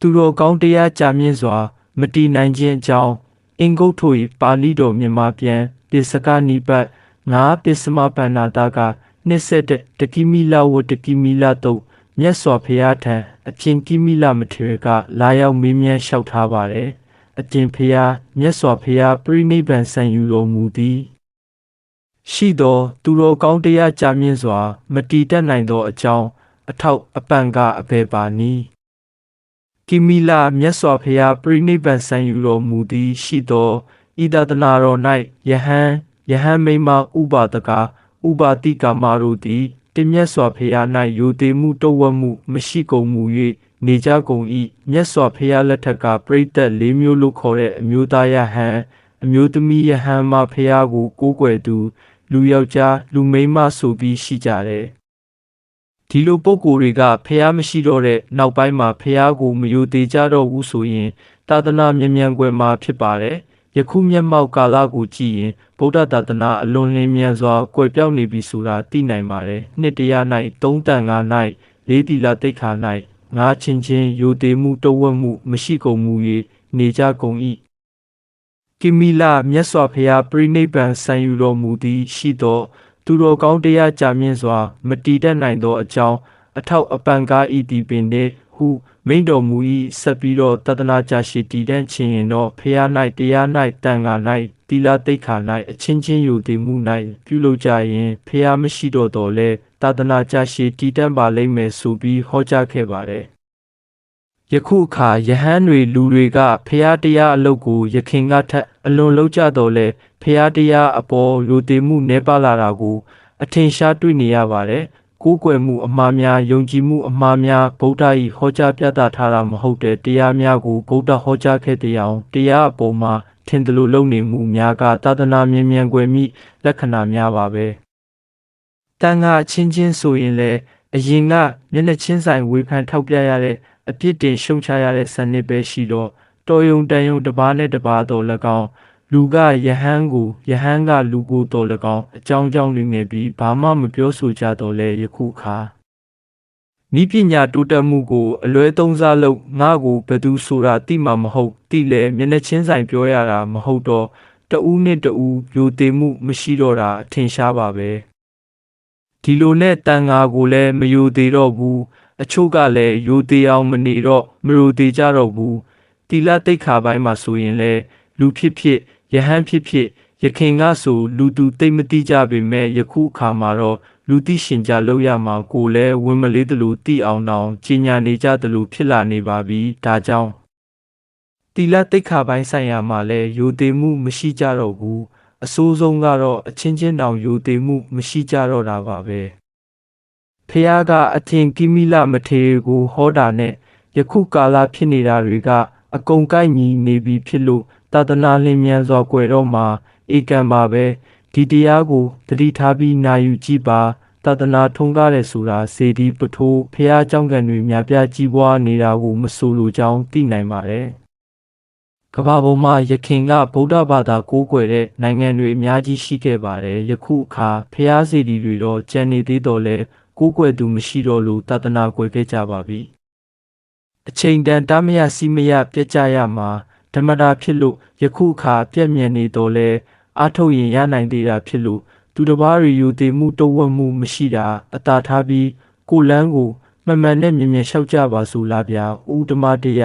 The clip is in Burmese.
သူတော်ကောင်းတရားကြာမြင့်စွာ မတည်နိုင်ခြင်းအကြောင်းအင်္ဂုတ်ထို၏ပါဠိတော်မြန်မာပြန်ပစ္စကနိပတ်ငါပစ္စမပန္နာတာကနှစ်ဆက်တဲ့တကိမိလဝတကိမိလတုတ်မြတ်စွာဘုရားထံအချင်းကိမိလမထေရကလာရောက်မေးမြန်းလျှောက်ထားပါတယ်အချင်းဘုရားမြတ်စွာဘုရားပြိနိဗ္ဗာန်ဆံယူတော်မူသည်ရှိသောသူတော်ကောင်းတရားကြာမြင့်စွာ မတည်တတ်နိုင်သောအကြောင်းအထောက်အပံ့ကအဘယ်ပါနည်း ကိမိလာမြတ်စွာဘုရားပြိနိဗ္ဗာန်ဆံယူတော်မူသည်ရှိသောဤတသနာတော်၌ယဟန်ယဟန်မိမ္မာဥပါဒကဥပါတိကာမတို့သည်တင့်မြတ်စွာဘုရား၌ယိုသေးမှုတုတ်ဝတ်မှုမရှိကုန်မူ၍နေကြကုန်၏မြတ်စွာဘုရားလက်ထက်ကပြိတ္တ၄မျိုးလို့ခေါ်တဲ့အမျိုးသားယဟန်အမျိုးသမီးယဟန်မှဖះကိုကိုးကွယ်သူ လူယောက်ျားလူမိန်းမဆိုပြီးရှိကြတယ်။ ဒီလိုပုံကိုယ်တွေကဖះမရှိတော့တဲ့နောက်ပိုင်းမှာဖះကိုမယိုသေးကြတော့ဘူးဆိုရင်သာသနာမြန်မြန်ကွယ်မှာဖြစ်ပါတယ်။ယခုမျက်မှောက်ကာလကိုကြည့်ရင်ဗုဒ္ဓသာသနာအလွန်လင်းမြန်စွာကွယ်ပြောက်နေပြီဆိုတာသိနိုင်ပါတယ်။နှစ်တရား၌သုံးတန်ငါ၌လေးတီလာတိတ်ခါ၌ငါချင်းချင်းယိုသေးမှုတဝတ်မှုမရှိကုန်မူ၍နေကြကုန်၏ကိမီလာမြတ်စွာဘုရားပြိနိဗ္ဗာန်ဆံယူတော်မူသည်ရှိသော သူတော်ကောင်းတရားကြာမြင့်စွာ မတည်တတ်နိုင်သောအကြောင်းအထောက်အပံ့ကားဤသည်ပင်နှင့်ဟုမိန်တော်မူ၏ဆက်ပြီးတော့တဒနာကြရှိတည်တတ်ခြင်းရင်တော့ဖះ၌တရား၌တန်ခါ၌တိလာတိတ်ခါ၌အချင်းချင်းယူတည်မှု၌ပြုလုပ်ကြရင်ဖះမရှိတော့တော်လဲတဒနာကြရှိတည်တတ်ပါလိမ့်မယ်ဆိုပြီးဟောကြားခဲ့ပါတယ် ယခုအခါယဟန်တွေလူတွေကဖះတရားအလုတ်ကိုယခင်ကထက်အလွန်လောက်ကြတော့လဲဖះတရားအပေါ်လူတည်မှုနှဲပါလာတာကို အထင်ရှားတွေ့နေရပါတယ်ကိုးကွယ်မှုအမှားများယုံကြည်မှုအမှားများဗုဒ္ဓ၏ဟောကြားပြသထားတာမဟုတ်တဲ့တရားများကိုဗုဒ္ဓဟောကြားခဲ့တဲ့အောင်တရားအပေါ်မှာထင်တယ်လို့လုပ်နေမှုများကသာသနာမြင်မြန်ကွယ်မိလက္ခဏာများပါပဲတန်ခါအချင်းချင်းဆိုရင်လည်းအရင်ကမျက်နှာချင်းဆိုင်ဝေဖန်ထောက်ပြရတဲ့ အပြစ်တင်ရှုံချရတဲ့စနစ်ပဲရှိတော့တော်ယုံတန်ယုံတစ်ပါးနဲ့တစ်ပါးတော်၎င်းလူကယဟန်ကိုယဟန်ကလူကိုတော်၎င်းအကြောင်းကြောင်းတွေနေပြီးဘာမှမပြောဆိုကြတော့လဲယခုခါနီးပညာတိုးတက်မှုကိုအလွဲသုံးစားလို့ငါ့ကိုဘယ်သူဆိုတာသိမှာမဟုတ်သိလဲမျက်နှာချင်းဆိုင်ပြောရတာမဟုတ်တော့တဦးနဲ့တဦးယိုသေးမှုမရှိတော့တာအထင်ရှားပါပဲဒီလိုနဲ့တန်ငါကိုလည်းမယိုသေးတော့ဘူး အချို့ကလည်းယိုသေးအောင်မနေတော့မယိုသေးကြတော့ဘူးတီလာတိတ်ခါပိုင်းမှာဆိုရင်လည်းလူဖြစ်ဖြစ်ယဟန်ဖြစ်ဖြစ်ယခင်ကဆိုလူသူတိတ်မတိကြပေမဲ့ယခုအခါမှာတော့လူသိရှင်ကြလောက်ရမှာကိုလည်းဝင်းမလေးတလူတိအောင်တောင်ကြီးညာနေကြတလူဖြစ်လာနေပါပြီဒါကြောင့်တီလာတိတ်ခါပိုင်းဆိုင်ရာမှာလည်းယိုသေးမှုမရှိကြတော့ဘူးအဆိုးဆုံးကတော့အချင်းချင်းတောင်ယိုသေးမှုမရှိကြတော့တာပါပဲ ဖះကအထင်ကိမိလမထေရကိုဟောတာနဲ့ယခုကာလဖြစ်နေတာတွေက အကုန်ကိုက်ညီနေပြီဖြစ်လို့သာသနာလင်းမြန်စွာကွယ်တော့မှာဧကံပါပဲဒီတရားကိုတတိထားပြီးနာယူကြည့်ပါသာသနာထုံကားတယ်ဆိုတာစေတီပထိုးဖះเจ้าကန်တွေများပြားကြီးပွားနေတာကိုမဆိုလိုကြောင်းသိနိုင်ပါတယ်ကမ္ဘာပေါ်မှာယခင်ကဗုဒ္ဓဘာသာကိုးကွယ်တဲ့နိုင်ငံတွေအများကြီးရှိခဲ့ပါတယ်ယခုအခါဖះစီတီတွေတော့ကျန်နေသေးတော့လဲ ကိုးကွယ်သူမရှိတော့လို့သာသနာကွယ်ခဲ့ကြပါပြီအချိန်တန်တမယစီမယပြက်ကြရမှာဓမ္မတာဖြစ်လို့ယခုအခါပြက်မြင်နေတော့လဲအာထုတ်ရင်ရနိုင်သေးတာဖြစ်လို့သူတစ်ပါးရီယူသေးမှုတုံ့ဝတ်မှုမရှိတာအသာထားပြီးကိုလန်းကိုမှန်မှန်နဲ့မြင်မြင်လျှောက်ကြပါစို့လားဗျာဥဒ္ဓမတရ